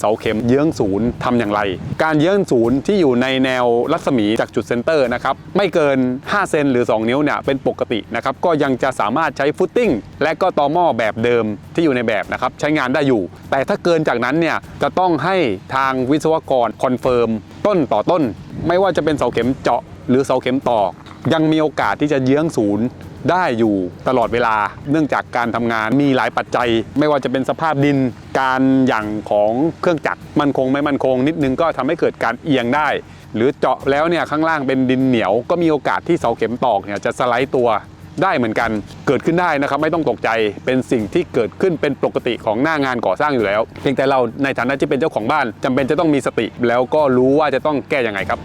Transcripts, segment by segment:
เสาเข็มเยื้องศูนย์ทำอย่างไร การเยื้องศูนย์ที่อยู่ในแนวรัศมีจากจุดเซนเตอร์นะครับไม่เกิน 5 เซนหรือ 2 นิ้วเนี่ยเป็นปกตินะครับก็ยังจะสามารถใช้ฟุตติ้ง และก็ตอหม้อแบบเดิมที่อยู่ในแบบนะครับใช้งานได้อยู่ แต่ถ้าเกินจากนั้นเนี่ยจะต้องให้ทางวิศวกรคอนเฟิร์มต้นต่อต้น ไม่ว่าจะเป็นเสาเข็มเจาะหรือเสาเข็มตอกยังมีโอกาสที่จะเยื้องศูนย์ ได้อยู่ตลอดเวลา เนื่องจากการทำงานมีหลายปัจจัย ไม่ว่าจะเป็นสภาพดินการหยั่งของเครื่องจักรมันคงไม่มันคงนิดนึงก็ทำให้เกิดการเอียงได้ หรือเจาะแล้วเนี่ยข้างล่างเป็นดินเหนียว ก็มีโอกาสที่เสาเข็มตอกเนี่ยจะสไลด์ตัวได้เหมือนกันเกิดขึ้นได้นะครับไม่ต้องตกใจเป็นสิ่งที่เกิดขึ้นเป็นปกติของหน้างานก่อสร้างอยู่แล้ว เพียงแต่เราในฐานะที่เป็นเจ้าของบ้านจำเป็นจะต้องมีสติ แล้วก็รู้ว่าจะต้องแก้ยังไงครับ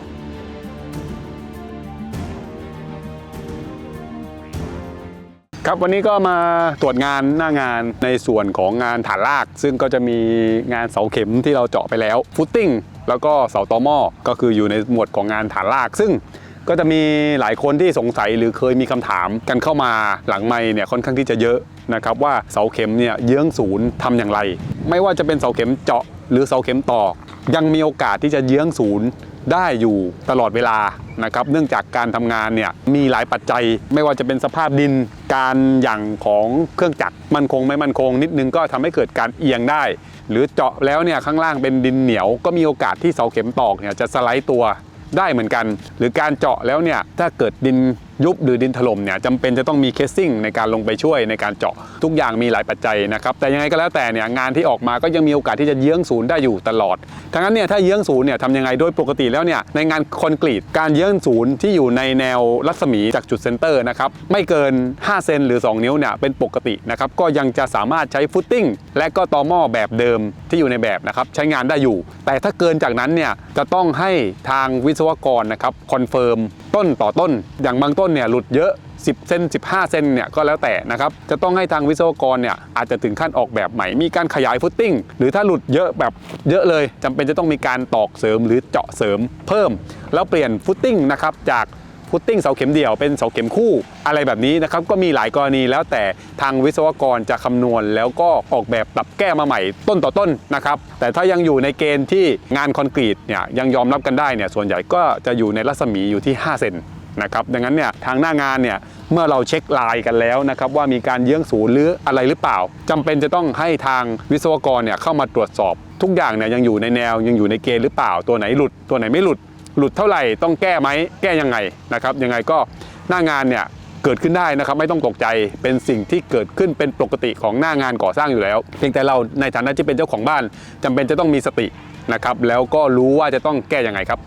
ครับวันนี้ก็มาตรวจงานหน้างานในส่วนของงานฐานราก ซึ่งก็จะมีงานเสาเข็มที่เราเจาะไปแล้วฟุตติ้งแล้วก็เสาตอหม้อก็คืออยู่ในหมวดของงานฐานราก ซึ่งก็จะมีหลายคนที่สงสัยหรือเคยมีคำถามกันเข้ามาหลังไม่เนี่ยค่อนข้างที่จะเยอะนะครับว่าเสาเข็มเนี่ยเยื้องศูนย์ทำอย่างไร ไม่ว่าจะเป็นเสาเข็มเจาะหรือเสาเข็มตอก ยังมีโอกาสที่จะเยื้องศูนย์ ได้อยู่ตลอดเวลานะครับเนื่องจากการทำงานเนี่ยมีหลายปัจจัย ไม่ว่าจะเป็นสภาพดินการหยั่งของเครื่องจักรมันคงไม่มันคงนิดนึงก็ทำให้เกิดการเอียงได้ หรือเจาะแล้วเนี่ยข้างล่างเป็นดินเหนียว ก็มีโอกาสที่เสาเข็มตอกเนี่ยจะสไลด์ตัวได้เหมือนกัน หรือการเจาะแล้วเนี่ยถ้าเกิดดิน ยุบหรือดินถล่มเนี่ยจำเป็นจะต้องมีเคสซิ่งในการลงไปช่วยในการเจาะทุกอย่างมีหลายปัจจัยนะครับแต่ยังไงก็แล้วแต่เนี่ยงานที่ออกมาก็ยังมีโอกาสที่จะเยื้องศูนย์ได้อยู่ตลอดทั้งนั้นเนี่ยถ้าเยื้องศูนย์เนี่ยทำยังไงโดยปกติแล้วเนี่ยในงานคอนกรีตการเยื้องศูนย์ที่อยู่ในแนวรัศมีจากจุดเซนเตอร์นะครับไม่เกิน 5 เซนหรือ 2 นิ้วเนี่ยเป็นปกตินะครับก็ยังจะสามารถใช้ฟุตติ้งและก็ตอหม้อแบบเดิมที่อยู่ในแบบนะครับใช้งานได้อยู่ แต่ถ้าเกินจากนั้นเนี่ยจะต้องให้ทางวิศวกรนะครับคอนเฟิร์มต้นต่อต้น อย่างบางต้นเนี่ยหลุดเยอะ 10 เซน15 เซนเนี่ยก็แล้วแต่นะครับจะต้องให้ทางวิศวกรเนี่ยอาจจะถึงขั้นออกแบบใหม่มีการขยายฟุตติ้งหรือถ้าหลุดเยอะแบบเยอะเลยจำเป็นจะต้องมีการตอกเสริมหรือเจาะเสริมเพิ่ม แล้วเปลี่ยนฟุตติ้งนะครับจากฟุตติ้งเสาเข็มเดี่ยวเป็นเสาเข็มคู่อะไรแบบนี้นะครับก็มีหลายกรณีแล้วแต่ทางวิศวกรจะคำนวณ แล้วก็ออกแบบปรับแก้มาใหม่ต้นต่อต้นนะครับแต่ถ้ายังอยู่ในเกณฑ์ที่งานคอนกรีตเนี่ยยังยอมรับกันได้เนี่ยส่วนใหญ่ก็จะอยู่ในรัศมีอยู่ที่ 5 เซน นะครับดังนั้นเนี่ยทางหน้างานเนี่ยเมื่อเราเช็คลายกันแล้วนะครับว่ามีการเยื้องศูนย์หรืออะไรหรือเปล่าจำเป็นจะต้องให้ทางวิศวกรเนี่ยเข้ามาตรวจสอบ ทุกอย่างเนี่ยยังอยู่ในแนวยังอยู่ในเกณฑ์หรือเปล่า ตัวไหนหลุดตัวไหนไม่หลุด หลุดเท่าไหร่ต้องแก้ไหมแก้ยังไงนะครับยังไงก็หน้างานเนี่ยเกิดขึ้นได้นะครับไม่ต้องตกใจเป็นสิ่งที่เกิดขึ้นเป็นปกติของหน้างานก่อสร้างอยู่แล้ว เพียงแต่เราในฐานะที่เป็นเจ้าของบ้านจำเป็นจะต้องมีสตินะครับแล้วก็รู้ว่าจะต้องแก้ยังไงครับ